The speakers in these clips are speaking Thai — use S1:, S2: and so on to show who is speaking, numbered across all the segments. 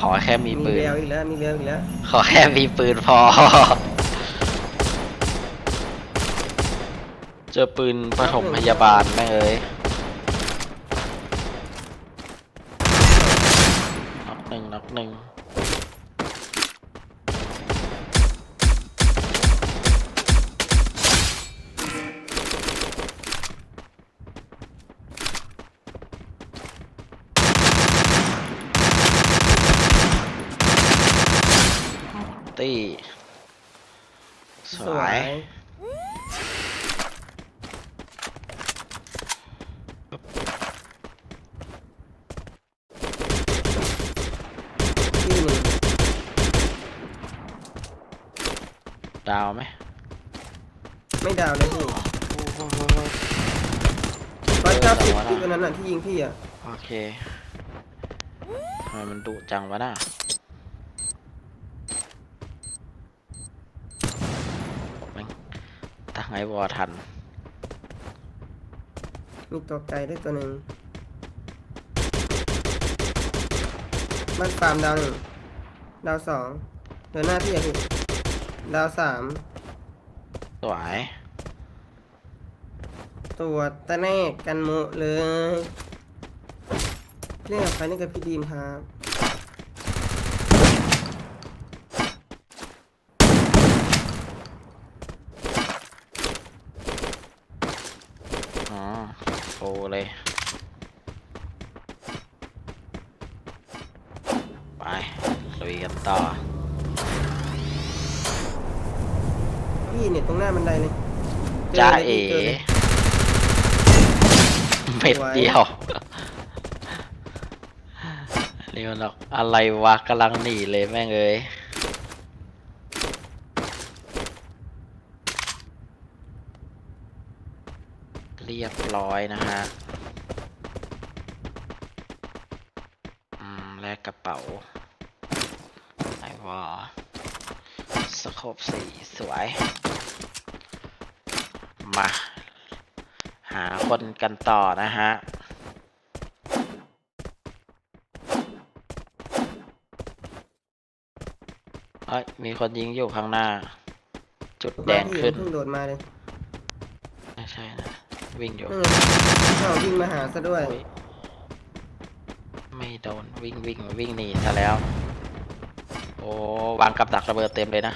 S1: ขอแค่มี
S2: มี
S1: ปืน
S2: เร็วอีกแล้ว มีเร็วอีกแล้ว
S1: ขอแค่มีปืนพอ เจอปืนปฐมพยาบาลแม่งเอ้ยนักหนึ่งนักหนึ่ง ตี้สวย
S2: ที่หนึ่ง
S1: ดาวไหม
S2: ไม่ดาวนะพี่ร้อยเก้าสิบที่ตัวนั้นน่ะที่ยิงพี่อะ
S1: โอเคทำไมมันดุจังวะน่ะแม่งตั้ง ไอ้วอทัน
S2: มีตัวไกลได้วยตัวหนึ่งบ้านฟาร์มดาวหนึ่งดาวสองเดินหน้าพี่อะพี่ดาวสาม
S1: สวย
S2: ตัวตะแนกกันหมดเลยเล่นกับใครเล่นกับพี่ดีมครับ
S1: อ๋อโอ เลย ไปลุยกันต่อ
S2: พี่เนี่ยตรงหน้าบันไดเลยจ
S1: จ้า
S2: ลย
S1: เอ๋
S2: พี่จลย
S1: เม็ด
S2: สวย
S1: เดียวเรียวหรอกอะไรวะกำลังหนีเลยแม่งเอ้ย เรียบร้อยนะฮะอืมแลกกระเป๋าไหนวะสโคบสีสวย มา หาคนกันต่อนะฮะเอ้ยมีคนยิงอยู่ข้างหน้า จุดแดง
S2: มาพี่
S1: ขึ้น
S2: เพิ่งโดดมาเลย
S1: ไม่ใช่นะ วิ่งอยู่
S2: เอออ้าววิ่งมาหาซะด้วย
S1: โอ้ยไม่โดนวิ่งวิ่งวิ่งหนีซะแล้ว โอ้วางกับดักระเบิดเต็มเลยนะ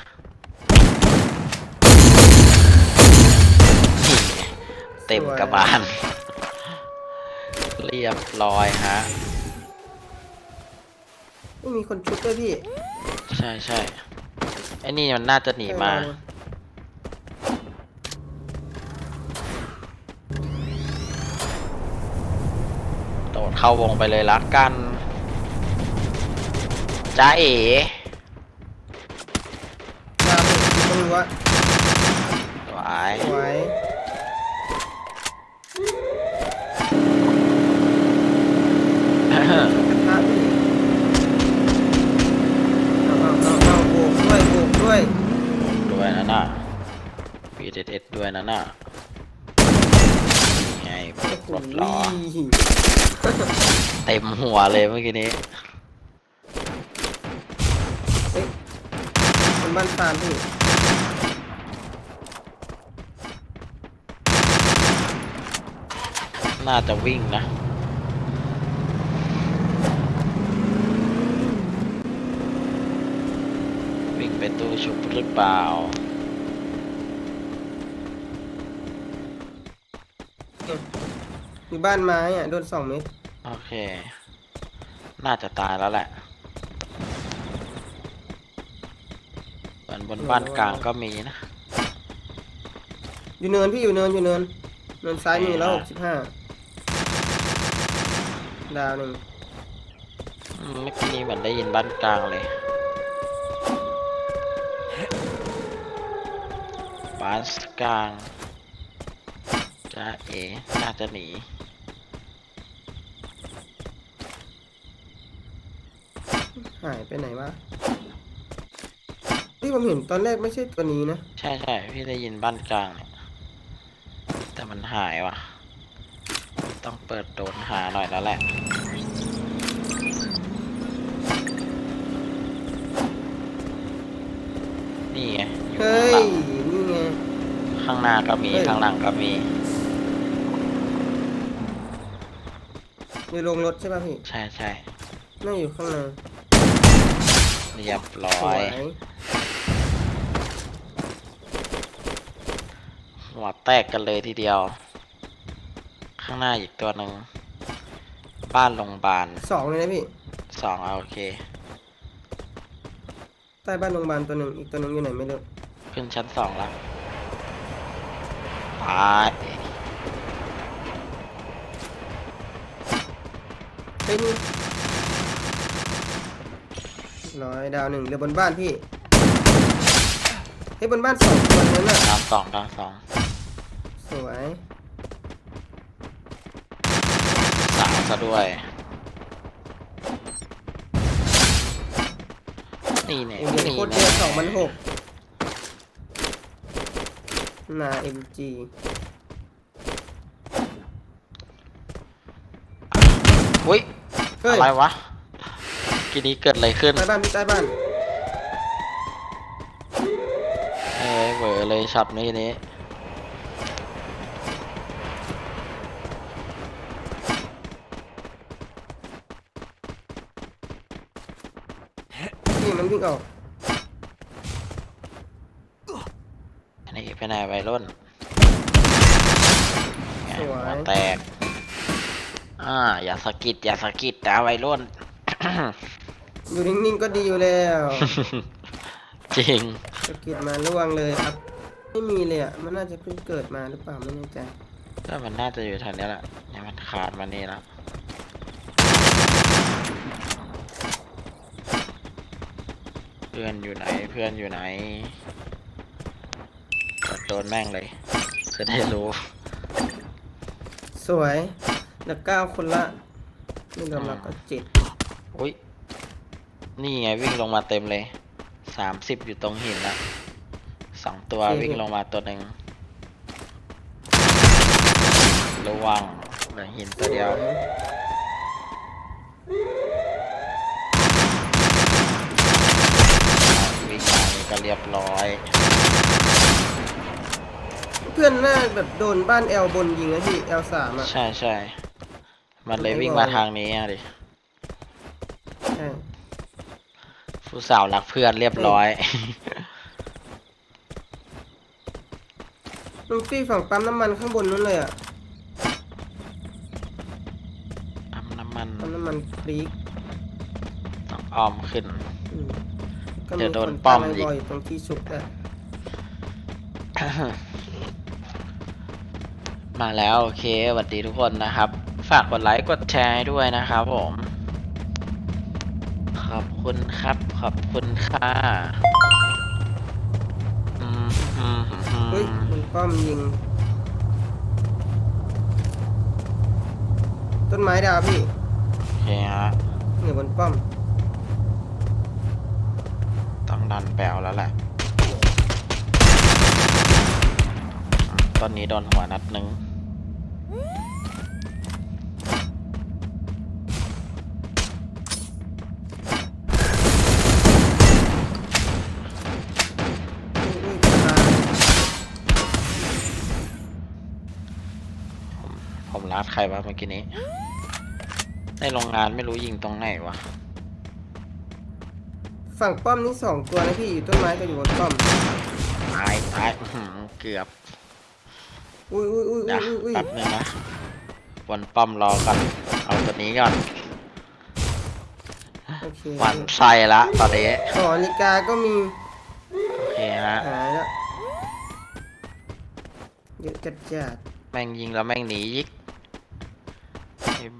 S1: นี่ไงเต็มกระบาล เรียบร้อยฮะ
S2: ไม่มีคนชุบด้วยพี่
S1: ใช่ใช่ไอ้นี่มันน่าจะหนีมาโด ดเข้าวงไปเลยละกันจ้าเอ๋
S2: ดาวพี่ต้องรู้ว่า
S1: สวย
S2: สวยกระทะพี่เอาเอาเอาเอาโบกด้วยโบกด้วย
S1: ด้วยนะน่ะพีเอ็ดด้วยนะน่ะนี่ไง ปลดปลดล้อ
S2: โอ้โห
S1: เต็มหัวเลยเมื่อกี้นี้
S2: เฮ้ยคนบ้านฟาร์มพี่
S1: น่าจะวิ่งนะวิ่งไปตู้ชุบหรือเปล่า
S2: อยู่บ้านไม้อะโดนสองเม็ด
S1: โอเค น่าจะตายแล้วแหละส่วนบนบ้านกลางก็มีนะ
S2: อยู่เนินพี่อยู่เนินอยู่เนินเนินซ้ายมือแล้วหกสิบห้าดาวหนึ่ง
S1: อืมเมื่อกี้นี้เหมือนได้ยินบ้านกลางเลย บ้านกลางจ้าเอ๋น่าจะหนี
S2: หายไปไหนวะที่ผมเห็นตอนแรกไม่ใช่ตัวนี้นะ
S1: ใช่ใช่พี่ได้ยินบ้านกลางแต่มันหายวะต้องเปิดโดนหาหน่อยแล้วแหละนี่ไง
S2: เฮ้ย นี่ไง
S1: ข้างหน้าก็มีข้างหลังก็มี
S2: มีโรงรถใช่ป่ะพี่
S1: ใช่ใช่
S2: นั่งอยู่ข้างใน
S1: เรียบร้
S2: ส
S1: อ
S2: วยย
S1: หัวแตกกันเลยทีเดียว ข้างหน้าอีกตัวหนึ่งบ้านโรงพยาบาล
S2: สองเลยนะพี่
S1: สองเอาโอเค
S2: ใต้บ้านโรงพยาบาลตัวหนึ่งอีกตัวหนึ่งอยู่ไหนไม่รู้
S1: ขึ้นชั้นสองแล้วตาย
S2: เฮ้ยนี่ ร้อยดาวหนึ่งเหลือบนบ้านพี่เฮ้ยบนบ้านสองตัวนั้นน่ะ
S1: ดาวสองดาวสอง
S2: สวย
S1: สามซะด้วย นี่เนี่ย
S2: เอ็ม
S1: นี่
S2: โคตรเย
S1: เนี่
S2: อะ
S1: ย
S2: สองพันหกนาเอ็มจี
S1: อุ้ย
S2: เฮ้ย
S1: อะไรวะ กีนี้เกิดอะไรขึ้น
S2: ใต้บ้านพี่ใต้บ้าน
S1: เอ้ยเหวอเลยช็อตนี้นี้
S2: พี่มันวิ่งออก
S1: อันนี้ไปไหนวัยรุ่นไง
S2: สวย
S1: หัวแตก อ่า อย่าสะกิดอย่าสะกิดนะวัยรุ่น
S2: อยู่นิ่งๆก็ดีอยู่แล้ว
S1: จริง
S2: สะกิดมาล่วงเลยครับ ไม่มีเลยอะ มันน่าจะเพิ่งเกิดมาหรือเปล่าไม่แน่ใจ
S1: ก็มันน่าจะอยู่แถวเนี้ยแหละเนี่ยมันขาดมานี่แล้วเพื่อนอยู่ไหนเพื่อนอยู่ไหนกดโดนแม่งเลย จะได้รู้
S2: สวยเหลือเก้าคนละนี่รวมเราก็เจ็ด
S1: อุ้ย นี่ไงวิ่งลงมาเต็มเลย สามสิบอยู่ตรงหินละสองตัววิ่งลงมาตัวหนึ่งระวังเหลือหินตัวเดียว วิ่งมานี่ก็เรียบร้อย
S2: เพื่อนน่าแบบโดนบ้านแอลบนยิงนะพี่แอลสามอะ
S1: ใช่ใช่ มันเลย
S2: ไม่
S1: วิ่ง
S2: ไหว
S1: มาทางนี้อะดิ
S2: ใช่
S1: ผู้สาวรักเพื่อนเรียบร้อย
S2: ลุงฟี่ฝั่งปั๊มน้ำมันข้างบนนู้นเลยอะ
S1: น้ำน้ำมัน
S2: ปั๊มน้ำมันคลีก
S1: ต้องอ้อมขึ้น
S2: อืมก็
S1: เดี๋
S2: มี
S1: ยวโด
S2: คนน
S1: ป้อ
S2: ตาม
S1: มอีก
S2: บ่อยๆตรงที่ชุบอะ
S1: มาแล้วโอเคสวัสดีทุกคนนะครับ ฝากกดไลค์กดแชร์ให้ด้วยนะครับผมข อบคุณครับ ขอบคุณค่ะอืมอืมอืม
S2: เฮ้ยคุณป้อมยิง ต้นไม้ดาวพี่
S1: โอเคฮะ
S2: เหนือบนป้อม
S1: ต้องดันแปลวแล้วแหละ ตอนนี้โดนหัวนัดหนึ่ง ผมรัดใครวะเมื่อกี้นี้ ในโรงงานไม่รู้ยิงตรงไหนวะ
S2: ฝั่งป้อมนี่สองตัวนะพี่อยู่ต้นไม้ก็อยู่บนป้อม
S1: ตายตายอื้อหือเกือบ
S2: อุ้ยอุ้ยอุ้ย
S1: เดี๋
S2: อุ้
S1: ยวย
S2: อุ้ย
S1: แป๊บนึงนะบนป้อมรอกันเอาตัวนี้ก่อน
S2: โอเค
S1: หวันไส้ละตอนนี้
S2: ต่อนาฬิกาก็มี
S1: โอเคฮะ
S2: หายแล้วเยอะจัดจัด
S1: แม่งยิงแล้วแม่งหนียิกไอ้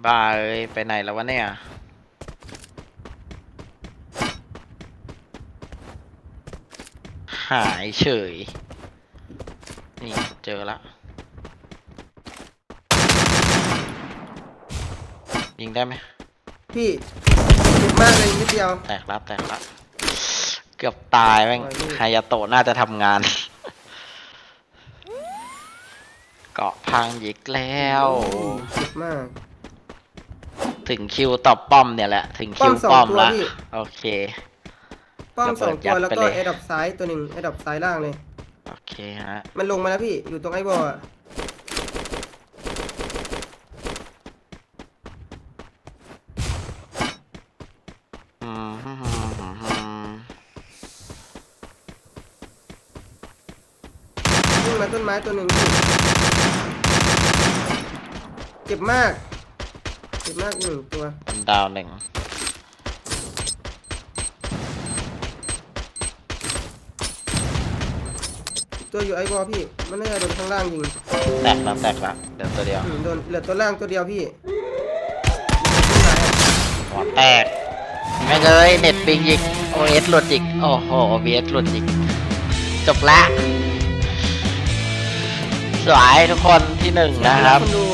S1: บ้าเอ้ยไปไหนแล้ววะเนี่ยหายเฉย นี่ เจอละยิงได้ไหม
S2: พี่เจ็บมากเลยนิดเดียว
S1: แตกละแตกละเกือบตายแม่ง
S2: โอ้ยพี่
S1: ฮายาโตะน่าจะทำงาน เกาะพังอีกแล้ว
S2: เจ็บมาก
S1: ถึงคิวตอบป้อมเนี่ยแหละ ถึงคิว
S2: ป้
S1: ป้
S2: อ
S1: อ
S2: ม
S1: ม
S2: สองตัว
S1: ละ
S2: พี่
S1: โอเค
S2: ป้อม
S1: ระ
S2: ส
S1: เบิ
S2: อง
S1: ด
S2: ตั
S1: ยั
S2: ว
S1: ด
S2: แล้ว
S1: ไป
S2: ก็
S1: เลย
S2: ไอ้ดอกซ้ายตัวหนึ่งไอ้ดอกซ้ายล่างเลย
S1: โอเคฮะ
S2: มันลงมาแล้วพี่อยู่ตรงไอ้บอลอะ
S1: อืมฮึ่มฮึ่มฮึ่มฮึ่ม
S2: วิ่งมาต้นไม้ตัวหนึ่งพี่เจ็บมาก เจ็บมากหนึ่งตัว
S1: มันดาวหนึ่ง
S2: ตัวอยู่ไอ้บอลพี่ มันน่าจะโดนข้างล่างยิง
S1: แตกแล้วแตกแล้วเดี๋ยวตัวเดียว
S2: อืมโดนเหลือตัวล่างตัวเดียวพี่
S1: หัวแตกไม่เลยเน็ตปิงอีก OS หลุดอีกโอ้โห OBS หลุดอีกจบละสวยทุกคนที่หนึ่งนะครับ
S2: คนดู
S1: แช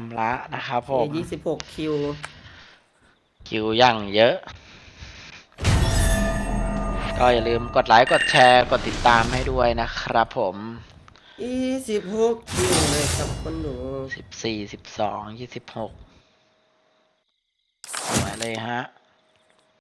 S1: มป์ละนะครับผม
S2: ยี่สิบหกคิว
S1: คิวอย่างเยอะ ก็อย่าลืมกดไลค์ กดแชร์ กดติดตามให้ด้วยนะครับผม
S2: ยี่สิบหกคิวเลยครับคนดู
S1: สิบสี่สิบสองยี่สิบหกสวยเลยฮะ